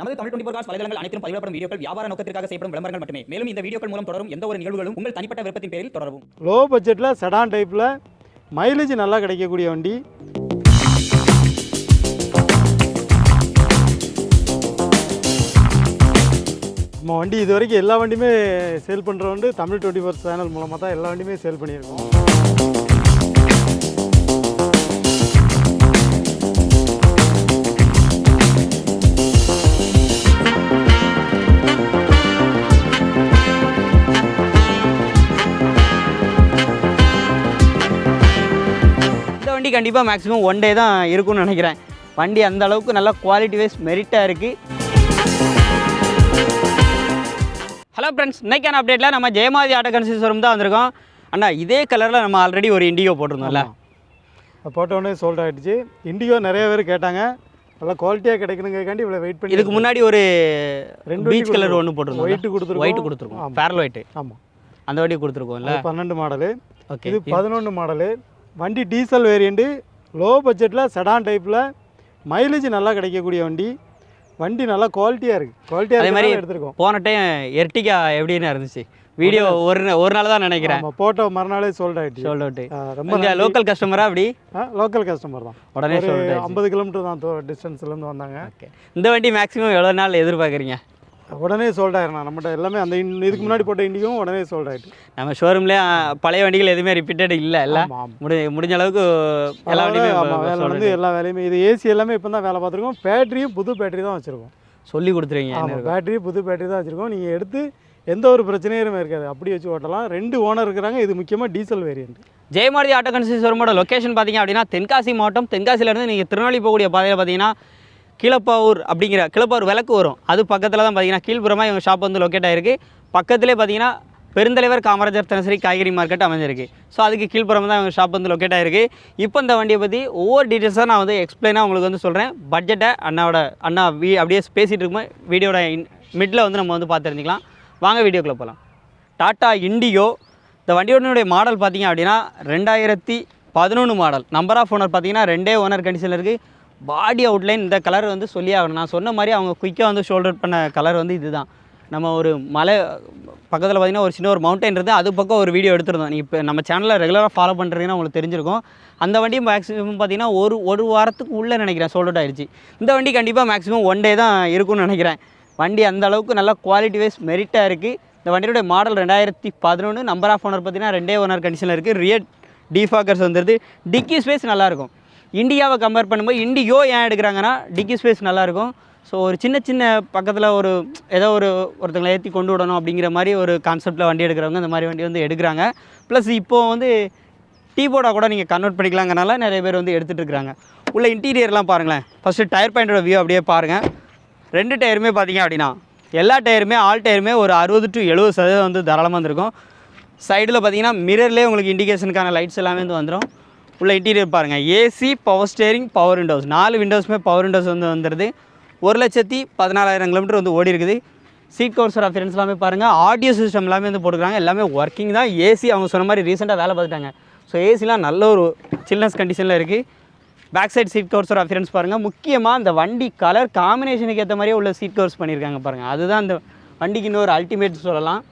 நமது Tamil twenty cos வலைதளங்கள் அனைத்தும் பதிவிடப்படும் வீடியோக்கள் வியாபார நோக்கத்திற்காக செய்யப்படும் விளம்பரங்கள் மட்டுமே. மேலும் இந்த வீடியோக்கள் மூலம் தொடரும் எந்த ஒரு நிகழ்வுகளும் உங்கள் தனிப்பட்ட விருப்பத்தின் பேரில் தொடரும் லோ பட்ஜெட்டில் செடான் டைப்பில் மைலேஜ் நல்லா கிடைக்கக்கூடிய வண்டி. நம்ம வண்டி இது வரைக்கும் எல்லா வண்டியுமே சேல் பண்ணுற வந்து தமிழ் டுவெண்ட்டி ஃபோர் சேனல் மூலமாக தான் எல்லா வண்டியுமே சேல் பண்ணியிருக்கோம். கண்டிப்பாக மேக்ஸிமம் ஒன் டே தான் இருக்கும்னு நினைக்கிறேன். வண்டி அந்த அளவுக்கு நல்லா குவாலிட்டி வைஸ் மெரிட்டாக இருக்குது ஹலோ ஃப்ரெண்ட்ஸ் இன்னைக்கான அப்டேட்டில் நம்ம ஜெயமாதி ஆட்டோ கன்சிஸ்வரம் தான் வந்திருக்கோம். அண்ணா இதே கலரில் நம்ம ஆல்ரெடி ஒரு இண்டிகோ போட்டிருந்தோம்ல. அது போட்ட உடனே சோல்ட் ஆகிடுச்சு இண்டிகோ நிறைய பேர் கேட்டாங்க. நல்லா குவாலிட்டியாக கிடைக்கணுங்கிறக்காண்டி இவ்வளோ வெயிட் பண்ணி இதுக்கு முன்னாடி ஒரு ரெண்டு பீச் கலர் ஒன்று போட்டிருந்தோம் ஒயிட் கொடுத்துருக்கோம். ஒயிட் கொடுத்துருக்கோம். பேரல் ஒயிட்டு ஆமாம் அந்த வண்டி கொடுத்துருக்கோம்ல. பன்னெண்டு மாடலு ஓகே இது பதினொன்று மாடலு வண்டி டீசல் வேரியண்ட்டு லோ பட்ஜெட்டில் செடான் டைப்பில் மைலேஜ் நல்லா கிடைக்கக்கூடிய வண்டி. வண்டி நல்லா குவாலிட்டியாக இருக்குது குவாலிட்டியாக அதே மாதிரி எடுத்திருக்கோம். போன டைம் எர்டிகா எப்படின்னு இருந்துச்சு? வீடியோ ஒரு ஒரு நாள் தான் நினைக்கிறேன். நம்ம போட்டோ மறுநாளே சோல்ட் ஆகிடுச்சு சோல்ட் அவுட்டு ரொம்ப லோக்கல் கஸ்டமரா அப்படி? லோக்கல் கஸ்டமர் தான். உடனே ஐம்பது கிலோமீட்டர் தான் டிஸ்டன்ஸ்லேருந்து வந்தாங்க. ஓகே இந்த வண்டி மேக்ஸிமம் எவ்வளோ நாள் எதிர்பார்க்குறீங்க? உடனே சோல்ட் ஆயிரும். நம்மகிட்ட எல்லாமே அந்த இதுக்கு முன்னாடி போட்ட இண்டியும் உடனே சோல்ட் ஆகிட்டு நம்ம ஷோரூம்லேயே பழைய வண்டிகள் எதுவுமே ரிப்பீட்டட் இல்லை இல்ல? ஆமாம் ஆமாம் முடி முடிஞ்ச அளவுக்கு எல்லா வேலை வந்து எல்லா வேலையுமே இது ஏசி எல்லாமே இப்போ தான் வேலை பார்த்துருக்கோம். பேட்டரியும் புது பேட்டரி தான் வச்சுருக்கோம். சொல்லி கொடுத்துருவீங்க ஆமாம். பேட்டரி புது பேட்டரி தான் வச்சுருக்கோம். நீங்கள் எடுத்து எந்த ஒரு பிரச்சனையும் இருக்காது. அப்படி வச்சு ஓட்டலாம். ரெண்டு ஓனர் இருக்கிறாங்க. இது முக்கியமாக டீசல் வேரியண்ட் ஜெயமாரதி ஆட்டோ கன்சிஸ்வரமோட லொக்கேஷன் பார்த்தீங்க அப்படின்னா தென்காசி மாவட்டம் தென்காசியிலேருந்து நீங்கள் திருநெல்வேலி போகக்கூடிய பாதையில் பார்த்தீங்கன்னா கீழப்பாவூர் அப்படிங்கிற கீழப்பாவூர் விளக்கு வரும். அது பக்கத்தில் தான் பார்த்தீங்கன்னா கீழ்புறமாக இவங்க ஷாப் வந்து லொக்கேட் ஆகிருக்கு பக்கத்துலேயே பார்த்தீங்கன்னா பெருந்தலைவர் காமராஜர் தினசரி காய்கறி மார்க்கெட் அமைஞ்சிருக்கு. ஸோ அதுக்கு கீழ்ப்புறம் தான் இவங்க ஷாப் வந்து லொக்கேட் ஆகிருக்கு இப்போ இந்த வண்டியை பற்றி ஒவ்வொரு டீட்டெயில்ஸாக நான் வந்து எக்ஸ்பிளைனாக உங்களுக்கு வந்து சொல்கிறேன் பட்ஜெட்டை அண்ணாவோட அண்ணா வீ அப்படியே பேசிகிட்டு இருக்கும்போது வீடியோட மிடில் வந்து நம்ம வந்து பார்த்து தெரிஞ்சுக்கலாம் வாங்க வீடியோக்குள்ளே போகலாம் டாட்டா இண்டிகோ இந்த வண்டியோடனுடைய மாடல் பார்த்தீங்க அப்படின்னா ரெண்டாயிரத்தி பதினொன்று மாடல் நம்பர் ஆஃப் ஓனர் பார்த்தீங்கன்னா ரெண்டே ஓனர் கண்டிஷனில் இருக்குது பாடி அவுட்லைன் இந்த கலர் வந்து சொல்லி ஆகணும். நான் சொன்ன மாதிரி அவங்க குயிக்காக வந்து ஷோல்டர் பண்ண கலர் வந்து இதுதான். நம்ம ஒரு மலை பக்கத்தில் பார்த்திங்கன்னா ஒரு சின்ன ஒரு மவுண்டைன் இருந்து அது பக்கம் ஒரு வீடியோ எடுத்துருந்தோம். நீங்கள் இப்போ நம்ம சேனலில் ரெகுலராக ஃபாலோ பண்ணுறீங்கன்னா உங்களுக்கு தெரிஞ்சிருக்கும். அந்த வண்டி மேக்ஸிமம் பார்த்தீங்கன்னா ஒரு ஒரு வாரத்துக்கு உள்ளே நினைக்கிறேன் சோல்ட் ஆயிடுச்சு இந்த வண்டி கண்டிப்பாக மேக்ஸிமம் ஒன் டே தான் இருக்கும்னு நினைக்கிறேன். வண்டி அந்த அளவுக்கு நல்லா குவாலிட்டி வைஸ் மெரிட்டாக இருக்குது இந்த வண்டியோட மாடல் ரெண்டாயிரத்தி பதினொன்று நம்பர் ஆஃப் ஓனர் பார்த்தீங்கன்னா ரெண்டே ஓனர் கண்டிஷனில் இருக்குது ரியட் டிஃபாக்கர்ஸ் வந்துடுது டிக்கி ஸ்பேஸ் நல்லாயிருக்கும் இண்டியாவை கம்பேர் பண்ணும்போது இண்டியோ ஏன் எடுக்கிறாங்கன்னா டிக்கி ஸ்பேஸ் நல்லாயிருக்கும். ஸோ ஒரு சின்ன சின்ன பக்கத்தில் ஒரு ஏதோ ஒரு ஒருத்தங்களை ஏற்றி கொண்டு விடணும் அப்படிங்கிற மாதிரி ஒரு கான்செப்ட்டில் வண்டி எடுக்கிறவங்க இந்த மாதிரி வண்டி வந்து எடுக்கிறாங்க. ப்ளஸ் இப்போது வந்து டீ போர்டாக கூட நீங்கள் கன்வெர்ட் பண்ணிக்கலாங்கிறனால நிறைய பேர் வந்து எடுத்துகிட்டு இருக்கிறாங்க. உள்ள இன்டீரியர்லாம் பாருங்களேன். ஃபஸ்ட்டு டயர் பாயிண்டோட வியூ அப்படியே பாருங்கள் ரெண்டு டயருமே பார்த்தீங்க அப்படின்னா எல்லா டயருமே ஆல் டயருமே ஒரு அறுபது டு எழுபது சதவீதம் வந்து தாராளமாக இருந்திருக்கும் சைடில் பார்த்தீங்கன்னா மிரர்லேயே உங்களுக்கு இண்டிகேஷனுக்கான லைட்ஸ் எல்லாமே வந்து வந்துடும் உள்ள இன்டீரியர் பாருங்கள் AC power steering power windows நாலு விண்டோஸுமே பவர் விண்டோஸ் வந்து வந்துடுது ஒரு லட்சத்தி பதினாலாயிரம் கிலோமீட்டர் வந்து ஓடி இருக்குது. சீட் கவர்ஸர் அஃபியரன்ஸ் எல்லாமே பாருங்கள் ஆடியோ சிஸ்டம் எல்லாமே வந்து போட்டுக்கிறாங்க. எல்லாமே ஒர்க்கிங் தான். ஏசி அவங்க சொன்ன மாதிரி ரீசெண்டாக வேலை பார்த்துட்டாங்க. ஸோ ஏசிலாம் நல்ல ஒரு சில்னஸ் கண்டிஷனில் இருக்குது பேக் சைடு சீட் கவர்ஸோட அஃபியரன்ஸ் பாருங்கள் முக்கியமாக அந்த வண்டி கலர் காம்பினேஷனுக்கு ஏற்ற மாதிரியே உள்ள சீட் கவர்ஸ் பண்ணியிருக்காங்க பாருங்கள் அதுதான் அந்த வண்டிக்கு இன்னொரு அல்டிமேட் சொல்லலாம்.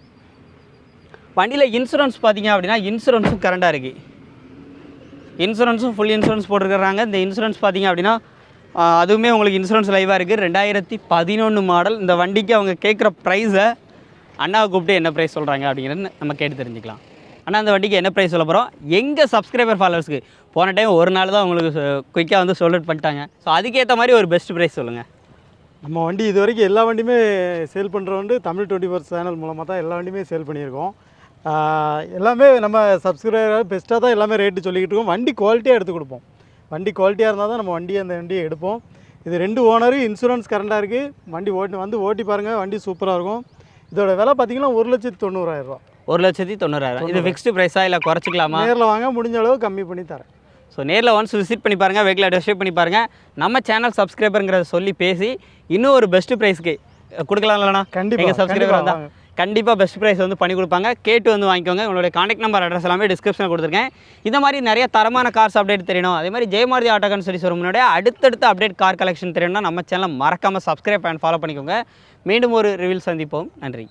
வண்டியில் இன்சூரன்ஸ் பார்த்தீங்க அப்படின்னா இன்சூரன்ஸும் கரண்டாக இருக்குது இன்சூரன்ஸும் ஃபுல் இன்சூரன்ஸ் போட்டிருக்கிறாங்க. இந்த இன்சூரன்ஸ் பார்த்தீங்க அப்படின்னா அதுவுமே உங்களுக்கு இன்சூரன்ஸ் லைவாக இருக்குது ரெண்டாயிரத்தி பதினொன்று மாடல் இந்த வண்டிக்கு அவங்க கேட்குற ப்ரைஸை அண்ணாவை கூப்பிட்டு என்ன ப்ரைஸ் சொல்கிறாங்க அப்படிங்கிறது நம்ம கேட்டு தெரிஞ்சுக்கலாம். அண்ணா அந்த வண்டிக்கு என்ன ப்ரைஸ் சொல்ல போகிறோம் எங்கள் சப்ஸ்கிரைபர் ஃபாலோவர்ஸ்க்கு போன டைம் ஒரு நாள் தான் உங்களுக்கு குயிக்காக வந்து சொல்லிட் பண்ணிட்டாங்க. ஸோ அதுக்கேற்ற மாதிரி ஒரு பெஸ்ட் ப்ரைஸ் சொல்லுங்கள் நம்ம வண்டி இது வரைக்கும் எல்லா வண்டியுமே சேல் பண்ணுற வந்து தமிழ் டுவெண்ட்டி ஃபோர் சேனல் மூலமாக தான் எல்லா வண்டியுமே சேல் பண்ணியிருக்கோம். எல்லாமே நம்ம சப்ஸ்கிரைபர் பெஸ்ட்டாக தான் எல்லாமே ரேட்டு சொல்லிக்கிட்டு இருக்கோம். வண்டி குவாலிட்டியாக எடுத்து கொடுப்போம். வண்டி குவாலிட்டியாக இருந்தால் தான் நம்ம வண்டி அந்த வண்டியை எடுப்போம். இது ரெண்டு ஓனரு இன்சூரன்ஸ் கரண்டாக இருக்குது வண்டி ஓட்டி வந்து ஓட்டி பாருங்கள் வண்டி சூப்பராக இருக்கும். இதோட விலை பார்த்தீங்கன்னா ஒரு லட்சத்தி தொண்ணூறாயிரரூவா ஒரு லட்சத்தி தொண்ணூறாயிரம். இது ஃபிக்ஸ்டு ப்ரைஸா இல்லை குறைச்சிக்கலாமா? நேரில் வாங்க முடிஞ்ச அளவு கம்மி பண்ணி தரேன். ஸோ நேரில் ஒன்ஸ் விசிட் பண்ணி பாருங்கள் வெஹிக்கிள் டெஸ்ட் பண்ணி பாருங்கள் நம்ம சேனல் சப்ஸ்கிரைபருங்கிறத சொல்லி பேசி இன்னும் ஒரு பெஸ்ட் ப்ரைஸ்க்கு கொடுக்கலாம் இல்லைண்ணா? கண்டிப்பா, எங்கள் சப்ஸ்கிரைபர் வந்தால் கண்டிப்பாக பெஸ்ட் ப்ரைஸ் வந்து பண்ணி கொடுப்பாங்க. கேட்டு வந்து வாங்கிக்கோங்க. உங்களுடைய காண்டாக்ட் நம்பர் அட்ரஸ் எல்லாமே டிஸ்கிரிப்ஷனில் கொடுத்துருக்கேன். இந்த மாதிரி நிறைய தரமான கார்ஸ் அப்டேட் தெரியணும். அதே மாதிரி ஜெயமாரதி ஆட்டோ சொல்லி சொல்ல அடுத்தடுத்த அப்டேட் கார் கலெக்ஷன் தெரியணும்னா நம்ம சேனலை மறக்காமல் சப்ஸ்கிரைப் அண்ட் ஃபாலோ பண்ணிக்கோங்க. மீண்டும் ஒரு ரிவில் சந்திப்போம். நன்றி.